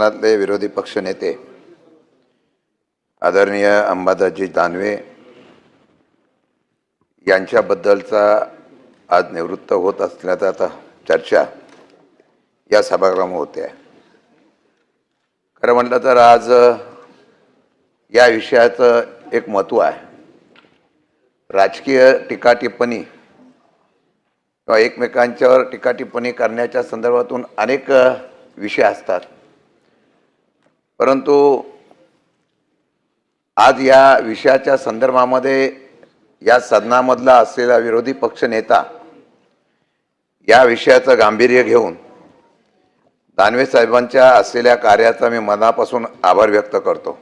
कोकणातले विरोधी पक्षनेते आदरणीय अंबादाजी दानवे यांच्याबद्दलचा आज निवृत्त होत असल्याचा आता चर्चा या सभागृहामध्ये होते. आहे खरं म्हटलं तर आज या विषयाचं एक महत्त्व आहे. राजकीय टीका टिप्पणी किंवा एकमेकांच्यावर टीका टिप्पणी करण्याच्या संदर्भातून अनेक विषय असतात. परंतु आज या विषयाच्या संदर्भामध्ये या सदनामधला असलेला विरोधी पक्ष नेता या विषयाचं गांभीर्य घेऊन दानवे साहेबांच्या असलेल्या कार्याचा मी मनापासून आभार व्यक्त करतो.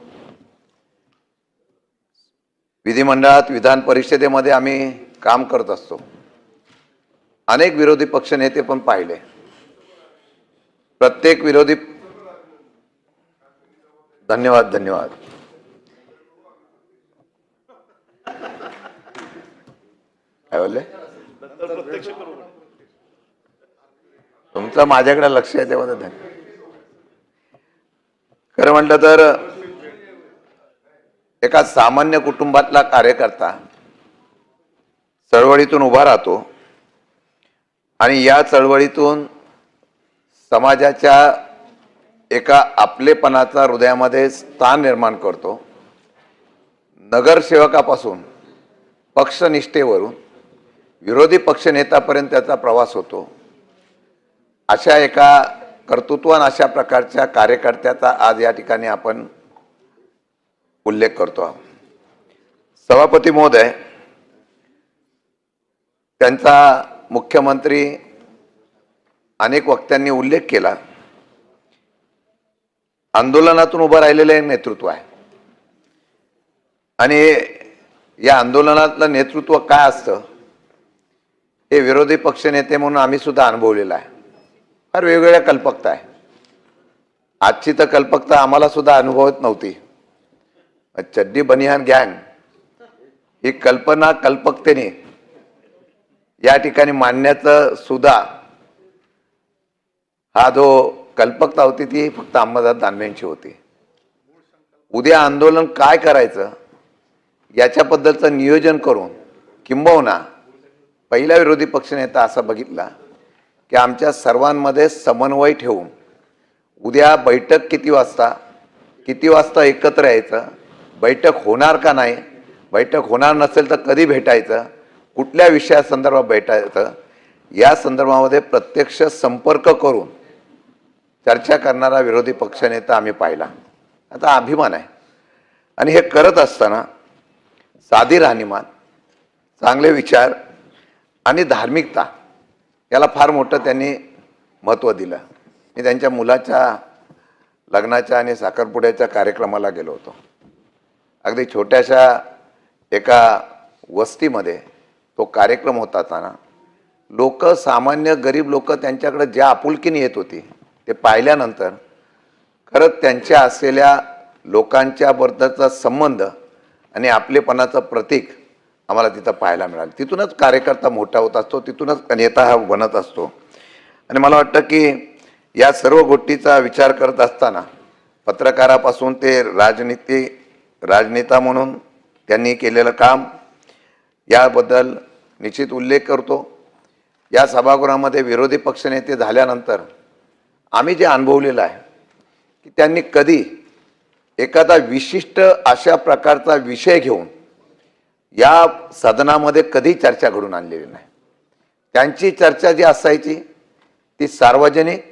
विधिमंडळात विधान परिषदेमध्ये आम्ही काम करत असतो. अनेक विरोधी पक्षनेते पण पाहिले. प्रत्येक विरोधी धन्यवाद धन्यवाद. काय बोलले? तुमचं माझ्याकडे लक्ष आहे तेव्हा धन्यवाद खरं म्हटलं तर एका सामान्य कुटुंबातला कार्यकर्ता चळवळीतून उभा राहतो आणि या चळवळीतून समाजाच्या एका आपलेपणाचा हृदयामध्ये स्थान निर्माण करतो. नगरसेवकापासून पक्षनिष्ठेवरून विरोधी पक्षनेतापर्यंत त्याचा प्रवास होतो. अशा एका कर्तृत्वान अशा प्रकारच्या कार्यकर्त्याचा आज या ठिकाणी आपण उल्लेख करतो आहोत. सभापती महोदय त्यांचा मुख्यमंत्री अनेक वक्त्यांनी उल्लेख केला. आंदोलनातून उभं राहिलेलं एक नेतृत्व आहे. आणि या आंदोलनातलं नेतृत्व काय असतं? हे विरोधी पक्षनेते म्हणून आम्ही सुद्धा अनुभवलेलं आहे. फार वेगवेगळ्या कल्पकता आहे. आजची तर कल्पकता आम्हाला सुद्धा अनुभवत नव्हती. चड्डी बनिहान गँग ही कल्पना कल्पकतेने या ठिकाणी मांडण्याचं सुद्धा हा जो कल्पकता होती ती फक्त अंबादास दानवेंची होती. उद्या आंदोलन काय करायचं? याच्याबद्दलचं नियोजन करून किंबहुना पहिला विरोधी पक्षनेता असा बघितला की आमच्या सर्वांमध्ये समन्वय ठेवून उद्या बैठक किती वाजता? किती वाजता एकत्र यायचं? बैठक होणार का नाही? बैठक होणार नसेल तर कधी भेटायचं? कुठल्या विषयासंदर्भात भेटायचं या संदर्भामध्ये प्रत्यक्ष संपर्क करून चर्चा करणारा विरोधी पक्षनेता आम्ही पाहिला. आता अभिमान आहे. आणि हे करत असताना साधी राहणीमान चांगले विचार आणि धार्मिकता याला फार मोठं त्यांनी महत्त्व दिलं. मी त्यांच्या मुलाच्या लग्नाच्या आणि साखरपुड्याच्या कार्यक्रमाला गेलो होतो. अगदी छोट्याशा एका वस्तीमध्ये तो कार्यक्रम होता ना लोक सामान्य गरीब लोक त्यांच्याकडे ज्या आपुलकीने येत होती ते पाहिल्यानंतर खरंच त्यांच्या असलेल्या लोकांच्याबद्दलचा संबंध आणि आपलेपणाचं प्रतीक आम्हाला तिथं पाहायला मिळालं. तिथूनच कार्यकर्ता मोठा होत असतो तिथूनच नेता हा बनत असतो. आणि मला वाटतं की या सर्व गोष्टीचा विचार करत असताना पत्रकारापासून ते राजनीती राजनेता म्हणून त्यांनी केलेलं काम याबद्दल निश्चित उल्लेख करतो. या सभागृहामध्ये विरोधी पक्षनेते झाल्यानंतर आम्ही जे अनुभवलेलं आहे की त्यांनी कधी एखादा विशिष्ट अशा प्रकारचा विषय घेऊन या सदनामध्ये कधी चर्चा घडून आणलेली नाही. त्यांची चर्चा जी असायची ती सार्वजनिक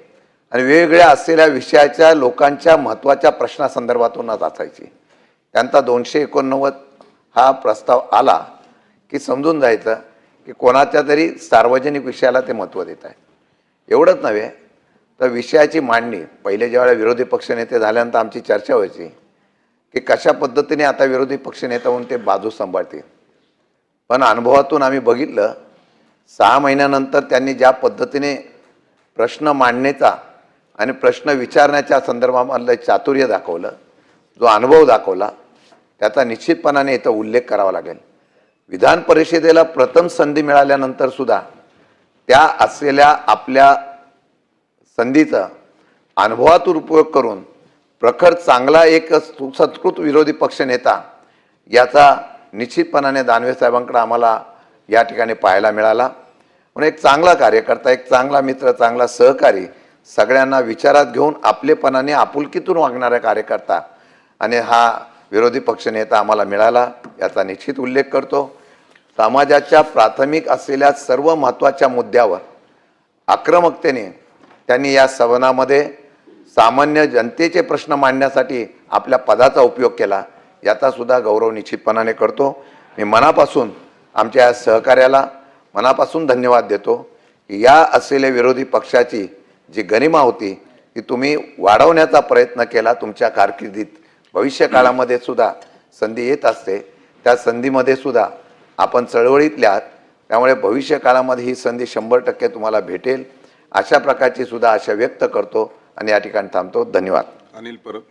आणि वेगवेगळ्या असलेल्या विषयाच्या लोकांच्या महत्त्वाच्या प्रश्नासंदर्भातूनच असायची. त्यांचा दोनशे एकोणनव्वद हा प्रस्ताव आला की समजून जायचं की कोणाच्या तरी सार्वजनिक विषयाला ते महत्त्व देत आहे एवढंच नव्हे तर विषयाची मांडणी पहिले ज्यावेळेला विरोधी पक्षनेते झाल्यानंतर आमची चर्चा व्हायची की कशा पद्धतीने आता विरोधी पक्षनेता म्हणून ते बाजू सांभाळतील. पण अनुभवातून आम्ही बघितलं सहा महिन्यानंतर त्यांनी ज्या पद्धतीने प्रश्न मांडण्याचा आणि प्रश्न विचारण्याच्या संदर्भामधलं चातुर्य दाखवलं जो अनुभव दाखवला त्याचा निश्चितपणाने इथं उल्लेख करावा लागेल. विधान परिषदेला प्रथम संधी मिळाल्यानंतर सुद्धा त्या असलेल्या आपल्या संधीचा अनुभवातून उपयोग करून प्रखर चांगला एक सुसंस्कृत विरोधी पक्षनेता याचा निश्चितपणाने दानवे साहेबांकडे आम्हाला या ठिकाणी पाहायला मिळाला. म्हणून एक चांगला कार्यकर्ता एक चांगला मित्र चांगला सहकारी सगळ्यांना विचारात घेऊन आपलेपणाने आपुलकीतून वागणारा कार्यकर्ता आणि हा विरोधी पक्षनेता आम्हाला मिळाला याचा निश्चित उल्लेख करतो. समाजाच्या प्राथमिक असलेल्या सर्व महत्त्वाच्या मुद्द्यावर आक्रमकतेने त्यांनी या सवनामध्ये सामान्य जनतेचे प्रश्न मांडण्यासाठी आपल्या पदाचा उपयोग केला. याचासुद्धा गौरव निश्चितपणाने करतो. मी मनापासून आमच्या या सहकार्याला मनापासून धन्यवाद देतो की या असलेल्या विरोधी पक्षाची जी गरिमा होती ती तुम्ही वाढवण्याचा प्रयत्न केला. तुमच्या कारकिर्दीत भविष्य काळामध्ये सुद्धा संधी येत असते. त्या संधीमध्ये सुद्धा आपण चळवळीतल्या त्यामुळे भविष्य काळामध्ये ही संधी शंभर टक्के तुम्हाला भेटेल. अशा प्रकारची सुद्धा आशा व्यक्त करतो. आणि या ठिकाणी थांबतो. धन्यवाद. अनिल परब.